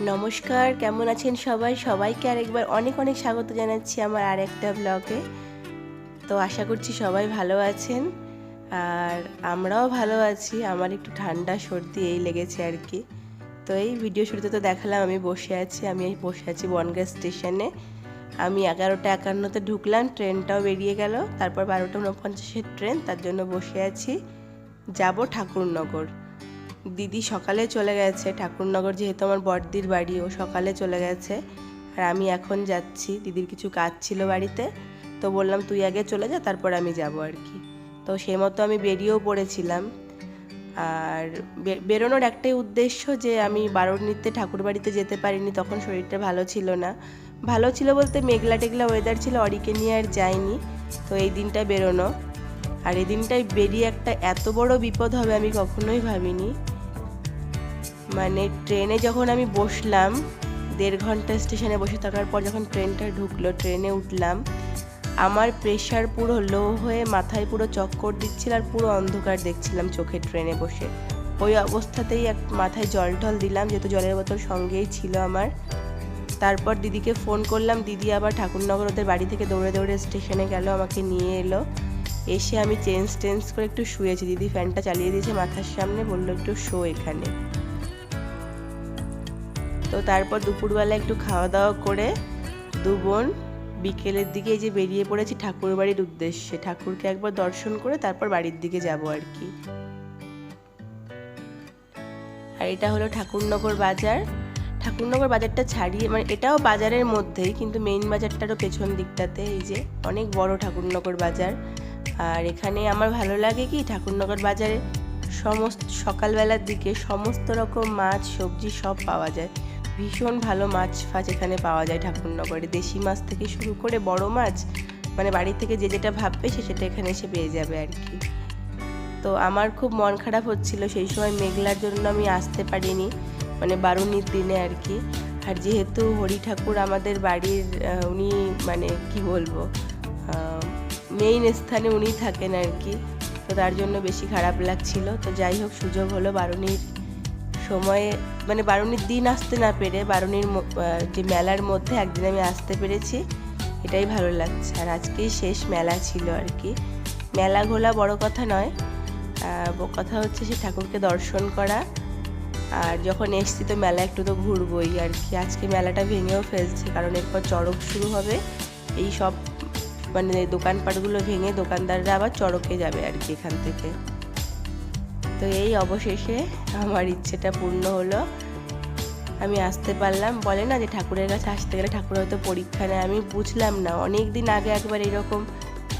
নমস্কার, কেমন আছেন সবাই? সবাইকে আরেকবার অনেক অনেক স্বাগত জানাচ্ছি আমার আর একটা ব্লগে তো আশা করছি সবাই ভালো আছেন। আর আমরাও ভালো আছি। আমার একটু ঠান্ডা, সর্দি এই লেগেছে আর কি। তো এই ভিডিও শুরুতে তো দেখালাম, আমি বসে আছি। আমি বসে আছি বনগাঁ স্টেশনে আমি এগারোটা একান্নতে ঢুকলাম, ট্রেনটাও বেরিয়ে গেল। তারপর বারোটা উনপঞ্চাশের ট্রেন, তার জন্য বসে আছি। যাব ঠাকুরনগর। দিদি সকালে চলে গেছে। ঠাকুরনগর যেহেতু আমার বড়দির বাড়ি, ও সকালে চলে গেছে। আর আমি এখন যাচ্ছি। দিদির কিছু কাজ ছিল বাড়িতে। তো বললাম, তুই আগে চলে যা, তারপর আমি যাব আর কি। তো সেই মতো আমি বেরিয়েও পড়েছিলাম। আর বেরোনোর একটাই উদ্দেশ্য যে, আমি বারোনিতে ঠাকুর বাড়িতে যেতে পারিনি, তখন শরীরটা ভালো ছিল না। ভালো ছিল বলতে মেঘলা টেঘলা ওয়েদার ছিল, অরিকে নিয়ে আর যাইনি। তো এই দিনটা বেরোনো। আর এই দিনটায় বেরিয়ে একটা এত বড় বিপদ হবে আমি কখনোই ভাবিনি। মানে ট্রেনে যখন আমি বসলাম, দেড় ঘণ্টা স্টেশনে বসে থাকার পর যখন ট্রেনটা ঢুকলো, ট্রেনে উঠলাম, আমার প্রেশার পুরো লো হয়ে মাথায় পুরো চক্কর দিচ্ছিল আর পুরো অন্ধকার দেখছিলাম চোখে ট্রেনে বসে। ওই অবস্থাতেই এক মাথায় জল টল দিলাম, যেহেতু জলের বোতল সঙ্গেই ছিল আমার। তারপর দিদিকে ফোন করলাম, দিদি আবার ঠাকুরনগর ওদের বাড়ি থেকে দৌড়ে দৌড়ে স্টেশনে গেল, আমাকে নিয়ে এলো। এসে আমি চেঞ্জ টেঞ্জ করে একটু শুয়েছি। দিদি ফ্যানটা চালিয়ে দিয়েছে মাথার সামনে, বলল, একটু শো এখানে। তো তারপর দুপুরবেলা একটু খাওয়া দাওয়া করে দু বোন বিকেলের দিকে এই যে বেরিয়ে পড়েছি ঠাকুর বাড়ির উদ্দেশ্যে। ঠাকুরকে একবার দর্শন করে তারপর বাড়ির দিকে যাব আর কি। আর এটা হলো ঠাকুরনগর বাজার। ঠাকুরনগর বাজারটা ছাড়িয়ে মানে এটাও বাজারের মধ্যেই, কিন্তু মেইন বাজারটারও পেছন দিকটাতে এই যে অনেক বড় ঠাকুরনগর বাজার। আর এখানে আমার ভালো লাগে কি, ঠাকুরনগর বাজারে সমস্ত সকালবেলার দিকে সমস্ত রকম মাছ, সবজি সব পাওয়া যায়। ভীষণ ভালো মাছ ফাছ এখানে পাওয়া যায় ঠাকুরনগরে। দেশি মাছ থেকে শুরু করে বড় মাছ মানে বাড়ি থেকে যে যেটা ভাববে সে সেটা এখানে এসে পেয়ে যাবে আর কি। তো আমার খুব মন খারাপ হচ্ছিল, সেই সময় মেঘলার জন্য আমি আসতে পারিনি মানে বারুনির দিনে আর কি। আর যেহেতু হরি ঠাকুর আমাদের বাড়ির উনি মানে কি বলব মেইন স্থানে উনি থাকেন আর কি। তো তার জন্য বেশি খারাপ লাগছিল। তো যাই হোক, সুযোগ হলো বারুনির সময়ে মানে বারুনির দিন আসতে না পেরে বারুনির যে মেলার মধ্যে একদিন আমি আসতে পেরেছি, এটাই ভালো লাগছে। আর আজকেই শেষ মেলা ছিল আর কি। মেলা ঘোলা বড় কথা নয় কথা হচ্ছে সে ঠাকুরকে দর্শন করা। আর যখন এসছি তো মেলা একটু তো ঘুরবই আর কি। আজকে মেলাটা ভেঙেও ফেলছে, কারণ এরপর চড়ক শুরু হবে। এই সব মানে দোকানপাটগুলো ভেঙে দোকানদাররা আবার চড়কে যাবে আর কি এখান থেকে। তো এই অবশেষে আমার ইচ্ছেটা পূর্ণ হলো। আমি আসতে পারলাম। বলে না যে ঠাকুরের কাছে আসতে গেলে ঠাকুর হয়তো পরীক্ষা নেয়। আমি বুঝলাম না। অনেক দিন আগে একবার এরকম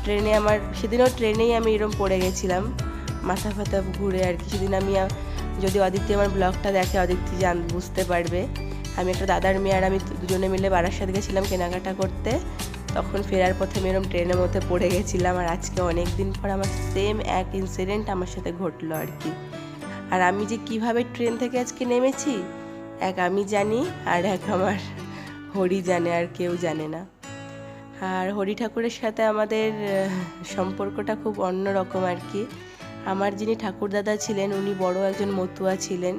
ট্রেনে আমার, সেদিনও ট্রেনেই আমি এরকম পড়ে গেছিলাম। মাথা ফাথা ঘুরে আর কি। সেদিন আমি, যদি অদিতি আমার ব্লগটা দেখে, অদিতি জান, বুঝতে পারবে। আমি একটা দাদার মেয়ে আর আমি দুজনে মিলে বারাসাত গেছিলাম কেনাকাটা করতে। তখন ফেরার পথে আমি এরকম ট্রেনের মধ্যে পড়ে গেছিলাম আর আজকে অনেক দিন পর আমার সেম এক ইনসিডেন্ট আমার সাথে ঘটলো আর কি। আর আমি যে কীভাবে ট্রেন থেকে আজকে নেমেছি, এক আমি জানি আর এক আমার হরি জানে আর কেউ জানে না। আর হরি ঠাকুরের সাথে আমাদের সম্পর্কটা খুব অন্যরকম আর কি। আমার যিনি ঠাকুরদাদা ছিলেন, উনি বড় একজন মতুয়া ছিলেন।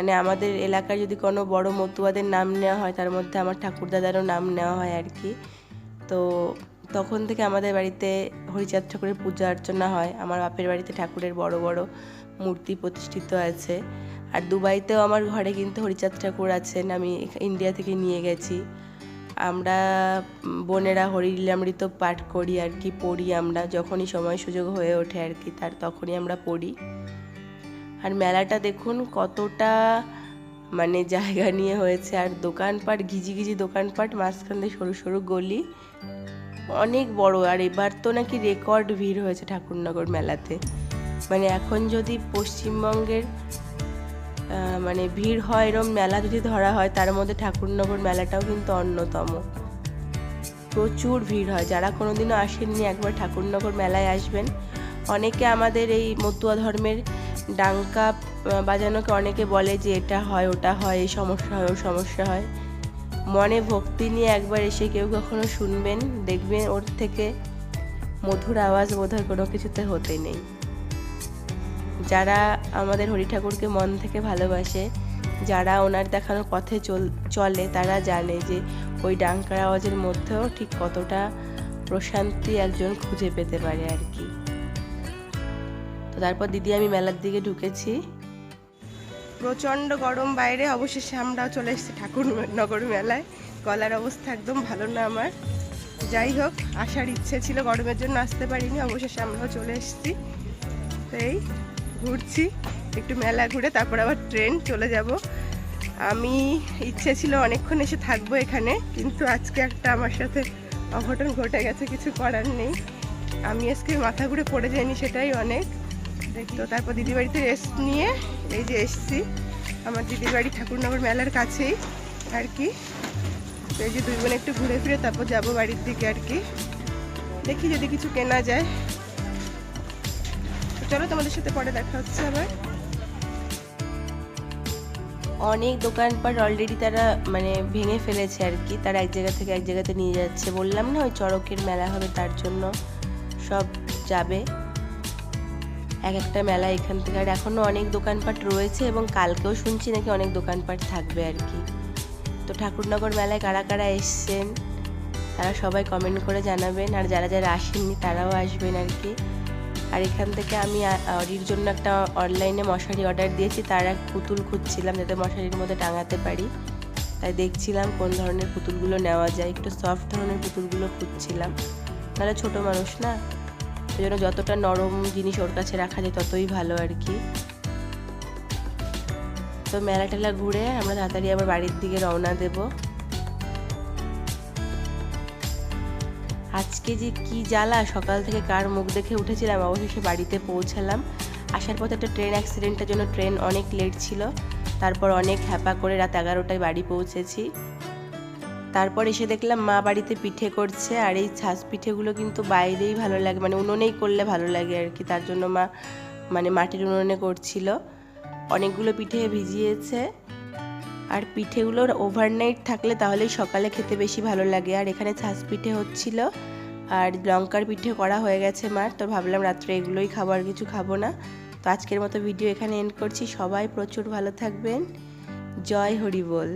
মানে আমাদের এলাকার যদি কোনো বড় মতুয়াদের নাম নেওয়া হয়, তার মধ্যে আমার ঠাকুরদাদারও নাম নেওয়া হয় আর কি। তো তখন থেকে আমাদের বাড়িতে হরিচাঁদ ঠাকুরের পূজা অর্চনা হয়। আমার বাপের বাড়িতে ঠাকুরের বড় বড় মূর্তি প্রতিষ্ঠিত আছে। আর দুবাইতেও আমার ঘরে কিন্তু হরিচাঁদ ঠাকুর আছেন। আমি ইন্ডিয়া থেকে নিয়ে গেছি। আমরা বোনেরা হরিলামৃত পাঠ করি আর কি, পড়ি আমরা। যখনই সময় সুযোগ হয়ে ওঠে আর কি, তার তখনই আমরা পড়ি। আর মেলাটা দেখুন কতটা মানে জায়গা নিয়ে হয়েছে। আর দোকানপাট ঘিজি ঘিজি দোকানপাট, মাঝখান দিয়ে সরু সরু গলি। অনেক বড়। আর এবার তো নাকি রেকর্ড ভিড় হয়েছে ঠাকুরনগর মেলাতে। মানে এখন যদি পশ্চিমবঙ্গের মানে ভিড় হয়, এরম মেলা যদি ধরা হয়, তার মধ্যে ঠাকুরনগর মেলাটাও কিন্তু অন্যতম। প্রচুর ভিড় হয়। যারা কোনোদিনও আসেননি, একবার ঠাকুরনগর মেলায় আসবেন। অনেকে আমাদের এই মতুয়া ধর্মের ডাঙ্কা বাজানোকে অনেকে বলে যে এটা হয়, ওটা হয়, এই সমস্যা হয়, ও সমস্যা হয়। মনে ভক্তি নিয়ে একবার এসে কেউ কখনো শুনবেন, দেখবেন ওর থেকে মধুর আওয়াজ বোধহয় কোনো কিছুতে হতে নেই। যারা আমাদের হরি ঠাকুরকে মন থেকে ভালোবাসে, যারা ওনার দেখানো পথে চল, তারা জানে যে ওই ডাঙ্কার আওয়াজের মধ্যেও ঠিক কতটা প্রশান্তি একজন খুঁজে পেতে পারে আর কি। তারপর দিদি, আমি মেলার দিকে ঢুকেছি। প্রচণ্ড গরম বাইরে, অবশেষে আমরাও চলে এসেছি ঠাকুর নগর মেলায়। গলার অবস্থা একদম ভালো না আমার। যাই হোক, আসার ইচ্ছে ছিল, গরমের জন্য আসতে পারিনি, অবশেষে আমরাও চলে এসেছি। এই ঘুরছি, একটু মেলা ঘুরে তারপর আবার ট্রেন চলে যাব। আমি, ইচ্ছে ছিল অনেকক্ষণ এসে থাকব এখানে, কিন্তু আজকে একটা আমার সাথে অঘটন ঘটে গেছে, কিছু করার নেই। আমি আজকে মাথা ঘুরে পড়ে যাইনি, সেটাই অনেক। তো, তারপর দিদি বাড়িতে রেস্ট নিয়ে এই যে এসছি। আমার দিদির বাড়ি ঠাকুরনগর মেলার কাছেই আর কি। তো এই যে দুই বোন একটু ঘুরে ফিরে, তারপর যাব বাড়ির দিকে আর কি। দেখি যদি কিছু কেনা যায়। চলো তোমাদের সাথে পরে দেখা হচ্ছে আবার। অনেক দোকানপাট অলরেডি তারা মানে ভেঙে ফেলেছে আর কি। তারা এক জায়গা থেকে এক জায়গাতে নিয়ে যাচ্ছে। বললাম না ওই চড়কের মেলা হবে তার জন্য। সব যাবে। এক একটা মেলা এখান থেকে। আর এখনও অনেক দোকানপাট রয়েছে এবং কালকেও শুনছি নাকি অনেক দোকানপাট থাকবে আর কি। তো ঠাকুরনগর মেলায় কারা কারা এসছেন, তারা সবাই কমেন্ট করে জানাবেন। আর যারা যারা আসেননি, তারাও আসবেন আর কি। আর এখান থেকে আমি অরির জন্য একটা অনলাইনে মশারি অর্ডার দিয়েছি। তার এক পুতুল খুঁজছিলাম যাতে মশারির মধ্যে টাঙাতে পারি। তাই দেখছিলাম কোন ধরনের পুতুলগুলো নেওয়া যায়। একটু সফট ধরনের পুতুলগুলো খুঁজছিলাম। তাহলে ছোট মানুষ না? সেই জন্য যতটা নরম জিনিস ওর কাছে রাখা যায় ততই ভালো আর কি। তো মেলা টেলা ঘুরে আমরা তাড়াতাড়ি আবার বাড়ির দিকে রওনা দেব। আজকে যে কি জ্বালা, সকাল থেকে কার মুখ দেখে উঠেছিলাম, অবশেষে বাড়িতে পৌঁছালাম। আসার পথে একটা ট্রেন অ্যাক্সিডেন্টের জন্য ট্রেন অনেক লেট ছিল, তারপর অনেক হ্যাপা করে রাত এগারোটায় বাড়ি পৌঁছেছি। তারপর এসে দেখলাম মা বাড়িতে পিঠে করছে আর এই ছাঁচ পিঠেগুলো কিন্তু বাইরেই ভালো লাগে মানে উনুনেই করলে ভালো লাগে আর কি। তার জন্য মা মানে মাটির উনুনে করছিল। অনেকগুলো পিঠে ভিজিয়েছে। আর পিঠেগুলোর ওভারনাইট থাকলে তাহলেই সকালে খেতে বেশি ভালো লাগে। আর এখানে ছাঁচ পিঠে হচ্ছিল। আর লঙ্কার পিঠে করা হয়ে গেছে মার তো ভাবলাম রাত্রে এগুলোই খাব আর কিছু খাব না। তো আজকের মতো ভিডিও এখানে এন্ড করছি। সবাই প্রচুর ভালো থাকবেন। জয় হরি বল